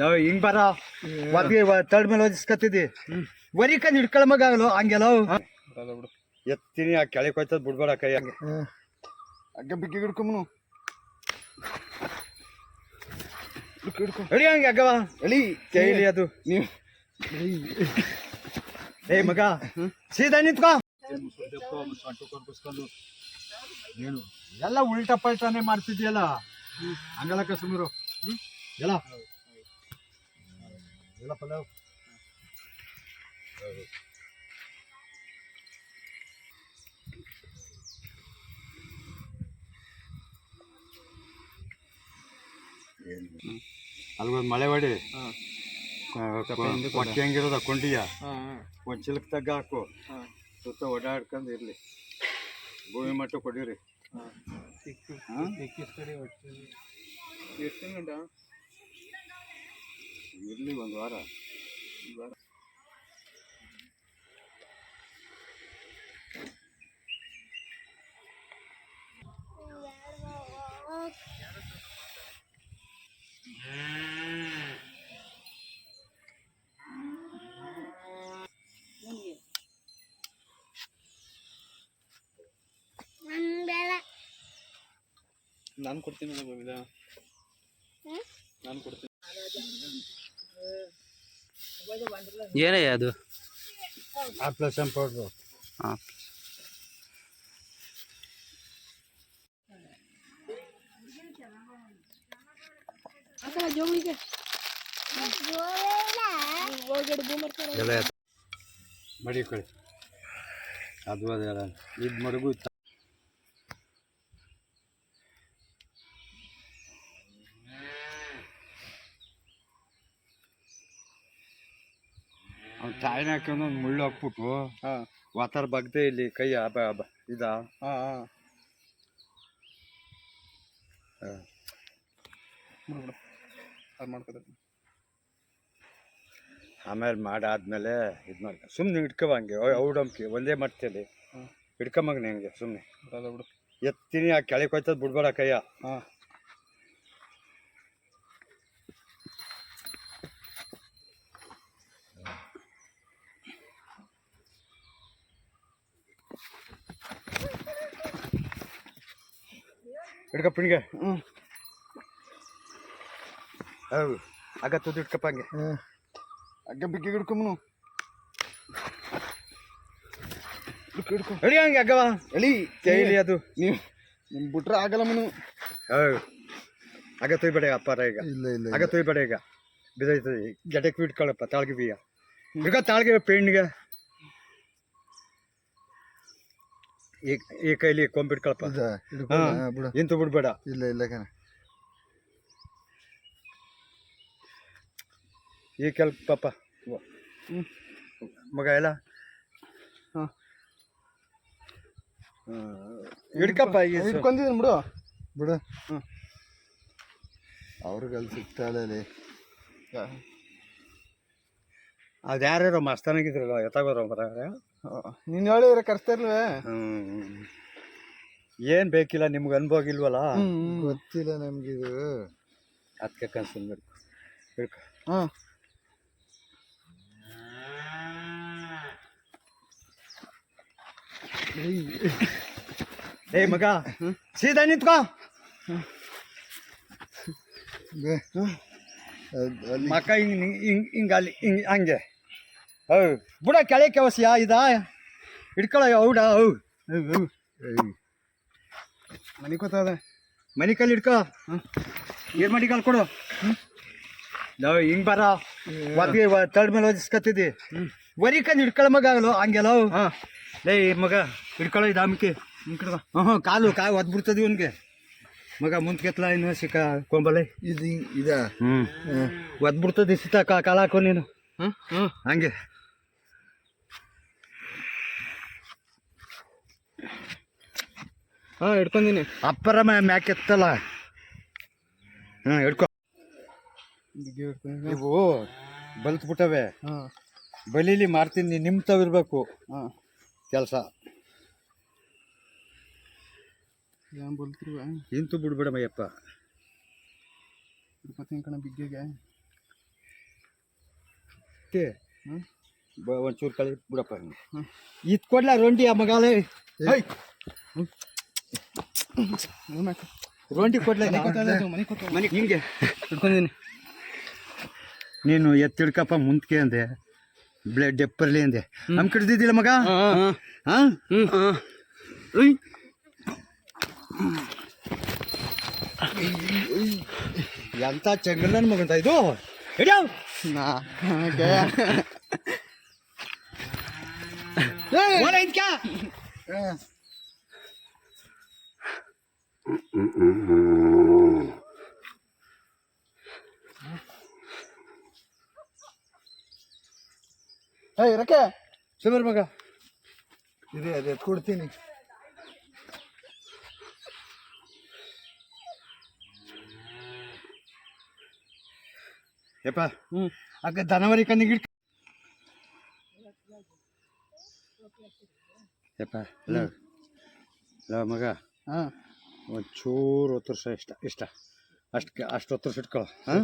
ನಾವು ಹಿಂಗ್ ಬರ. ಒದ್ಗೆ ತಡ್ ಮೇಲೆ ಓದಿಸ್ಕತ್ತಿದ್ದಿ. ಮಗ ಹಿಡ್ಕೊಳಮಗಾಗಲು ಹಂಗೆಲ್ಲ? ಎತ್ತೀನಿ ಆ ಕೆಳಗೆ ಹೋಯ್ತದ ಬಿಡ್ಬೇಡ ಕೈ ಹಂಗೆ. ಹಗ್ಗ ಬಿಕ್ಕಿ ಹಿಡ್ಕೊಂಬನು. ಅಡಿ ಹಂಗೆ ಅಗ್ಗವಾ. ಹೇಳಿ ಕೈಲಿ ಅದು. ನೀವು. ಏ ಮಗ ಸೀದಾ ನಿಂತ್ಕೋ. ಏನು? ಎಲ್ಲ ಉಲ್ಟಾ ಪಲ್ಟಾನೆ ಮಾಡ್ತಿದ್ಯಲ್ಲ? ಹಂಗಲಕ್ಕ ಸುಮಿರು ಎಲ್ಲ? ಎಲ್ಲ ಪಲಾವ್. ಅಲ್ಗೊಂದು ಮಳೆ ಹೊಡಿ. ಕೊಕ್ಕೆ ಹಂಗಿರೋದ ಕೊಂಡಿಯ? ಒಂದು ಚಿಲಕ್ ತಗ್ಗ ಹಾಕು. ಸುತ್ತ ಓಡಾಡ್ಕೊಂಡು ಇರಲಿ. ಭೂಮಿ ಮಟ್ಟ ಕೊಡಿರಿ ಇರಲಿ ಒಂದು ವಾರ. ನಾನು ಕೊಡ್ತೀನಿ ನಾನು ಕೊಡ್ತೀನಿ. ಏನಯ್ಯ ಅದು? ಆ ಪ್ಲಸ್ ಪೌಡ್ರು ಹಾಂ. ಎಲ್ಲ ಮಡಿಕೊಳ್ಳಿ ಅದು ಅದೆಲ್ಲ ಇದು ಮಡಗು ಹಾಕೊಂಡು ಒಂದು ಮುಳ್ಳು ಹಾಕ್ಬಿಟ್ಟು ವಾತಾರ ಬಗ್ದೆ ಇಲ್ಲಿ ಕೈ ಅಬ ಅಬ ಇದ? ಹಾಂ ಹಾಂ. ಹಾ. ಬಿಡು ಆಮೇಲೆ ಮಾಡಾದ್ಮೇಲೆ ಇದು ಮಾಡ ಸುಮ್ಮನೆ ಹಿಡ್ಕೊ ಹಂಗೆ ಔಡಂಕಿ ಒಂದೇ ಮಾಡ್ತೇಲಿ ಹಿಡ್ಕೊಂಬಂಗೆ ಹಂಗೆ ಸುಮ್ಮನೆ ಎತ್ತೀನಿ ಆ ಕೆಳಗೆ ಹೋಯ್ತದ ಬಿಡ್ಬೇಡ ಕೈಯ. ಹಾಂ. ಹಿಡ್ಕ ಹಿಂಗೆ. ಹ್ಞೂ ಹೌದು ಆಗ ತುದ್ದು ಹಿಡ್ಕಪ್ಪ ಹಂಗೆ. ಹಗ್ಗ ಬಿಕ್ಕಿ ಹಿಡ್ಕೊಂಬನು ಹಿಡ್ಕೊ ಅಡಿ ಹಂಗೆ ಹಗ್ಗವ ಎಳಿ ಕೈಲಿ ಅದು. ನೀವು ನಿಮ್ ಬಿಟ್ರೆ ಆಗಲ್ಲ ಮನು. ಹೌದು ಆಗ ತೊಯ್ಬೇಡ ಅಪ್ಪಾರ ಈಗ. ಇಲ್ಲ ಇಲ್ಲ ಆಗ ತೊಯ್ಬೇಡ ಈಗ. ಬಿದ್ದೈತದೆ ಗೆಟಕ್ಕೆ ಬಿಟ್ಕೊಳ್ಳಪ್ಪ ತಾಳ್ಗೆ ಬೀಗ. ಈಗ ತಾಳ್ಗೆ ಪೇಣ್ಗೆ. ಈ ಕೈಲಿ ಕೊಂಬಿಟ್ಕಳಪ್ಪ ಹಾ. ಬಿಡು. ಇಂತು ಬಿಡ್ಬೇಡ. ಇಲ್ಲ ಇಲ್ಲ ಕಣ. ಈ ಕೆಲ್ಪ ಪಾಪ. ಮಗ ಎಲ್ಲ? ಹಾಂ. ಹಿಡ್ಕಪ್ಪ ಈ ಸ- ಇಟ್ಕೊಂಡಿದ್ದೀನಿ ಬಿಡು. ಬಿಡು. ಹ್ಞೂ ಅವ್ರಿಗೆ ಅಲ್ಲಿ. ಸಿಗ್ತಾಳೆ ಅದು ಯಾರ್ಯಾರೋ ಮಸ್ತಾನಾಗಿದ್ರಲ್ಲ ಎತ್ತಾಗೋರು ಮರ ನೀನು ಹೇಳಿದ್ರೆ ಕರ್ಸ್ತಿರ್ಲೇ ಏನು ಬೇಕಿಲ್ಲ ನಿಮ್ಗೆ ಅನುಭವ ಇಲ್ವಲ್ಲ? ಗೊತ್ತಿಲ್ಲ ನಮ್ಗಿದು ಅದಕ್ಕೆ ಕನ್ಸನ್ ಬೇಕು ಹಿಡ್ಕೊ. ಹಾಂ. ಏ ಮಗ ಸೀದಾ ನಿಂತ್ಕೋ. ಮಕ್ಕ ಹಿಂಗ್ ಹಿಂಗ್ ಹಿಂಗ್ ಅಲ್ಲಿ ಹಿಂಗ್ ಹಂಗೆ. ಹೌದು. ಬುಡ ಕೆಳಗೆ ಕೆವಸ್ಯ? ಇದಾ? ಹಿಡ್ಕೊಳ್ಳೋ ಹೌಡ ಹೌ ಮನಿ ಕೂತದೆ ಮನೆ ಕಲ್ಲಿ ಇಟ್ಕೋ ಏನ್ ಮಾಡಿ ಕಾಲ್ ಕೊಡು? ನಾವು ಹಿಂಗ್ ಬರ. ಒದ್ಗೆ ತರ್ಡ್ ಮೇಲೆ ಓದಿಸ್ಕತ್ತಿದ್ದಿ ವರಿಕಂದ್ ಹಿಡ್ಕೊಳ್ಳೋ ಮಗ ಆಗಲು ಹಂಗೆಲ್ಲ ಹಾಂ. ಲೇ ಮಗ ಹಿಡ್ಕೊಳ್ಳೋ ಇದು ಆಮಿಕೆ ನಿಮ್ಮ ಕಡೆ ಹ್ಞೂ ಹ್ಞೂ ಕಾಲು ಕಾಲು ಒದ್ಬಿಡ್ತದೆ ಇವನ್ಗೆ. ಮಗ ಮುಂದ್ಕೆತ್ಲ ಇನ್ನು ಸಿಕ್ಕ ಕೊಂಬಲೆ ಇದು ಇದ? ಹ್ಞೂ ಒದ್ಬಿಡ್ತದೆ ಸಿತ ಕಾಲ ಹಾಕೋ ನೀನು. ಹಾಂ ಹಾಂ ಹಂಗೆ. ಹಾಂ ಹಿಡ್ಕೊಂಡಿನಿ ಅಪ್ಪರ ಮ್ಯಾಕ್ ಎತ್ತಲ್ಲ. ಹಾಂ ಹಿಡ್ಕೊ. ನೀವು ಬಲ್ತು ಇವು ಬಲ್ತ್ ಬಿಟ್ಟವೆ. ಹಾಂ. ಬಲೀಲಿ ಮಾಡ್ತೀನಿ ನಿಮ್ಮ ತವಿರ್ಬೇಕು ಹಾಂ. ಕೆಲಸ. ಏನ್ ಬಲ್ತಿರುವ ಇಂತು ಬಿಡ್ಬೇಡ ಮಯ್ಯಪ್ಪ ತಿರುಪತಿ ಕಣ ಬಿಗ್ಗೆಗೆ. ತೆ ಹ್ಮ್. ಬ- ಒಂಚೂರು ಕಳಿ ಬಿಡಪ್ಪ ಇದ್ ಕೊಡ್ಲ ರೊಂಡಿ ಆ ಮಗಾಲ ರೊಂಡಿ ಕೊಡ್ಲ ಮನೆ ಹಿಂಗೆ. ಹಿಡ್ಕೊಂಡಿನಿ ನೀನು ಎತ್ತಿಡ್ಕಪ್ಪ ಮುಂದ್ಕೆ ಅಂದೆ. ಬ್ಲಡ್ ಎಪ್ಪರ್ಲಿ ಅಂದೆ. ನಮ್ ಕಿಡ್ದಿದ್ದಿಲ್ಲ ಮಗ? ಹಾ ಎಂತ ಚಂಗಲನ್ ಮಗಂತ ಇದು? ಹಿಡಿಯವ್ ನಾ ಓಲ ಇದ್ಕ ಏಯ್ ರಕ್ಕೆ ಸುಮರ್ ಮಗ ಇದೆ ಅದೇ ಕೊಡ್ತೀನಿ ಯಪ್ಪ ಹ್ಮ್. ಅಕ್ಕ ದನವರಿ ಕಣ್ಣಿಗೆ ಇಡ್ಕ. ಯಪ್ಪ ಲವ್ ಲವ್ ಮಗ. ಹಾಂ. ಒಂಚೂರು ಒತ್ತರ್ಸ ಇಷ್ಟ ಇಷ್ಟ. ಅಷ್ಟು ಅಷ್ಟು ಒತ್ತರ್ಸ ಇಟ್ಕೊ ಹಾಂ?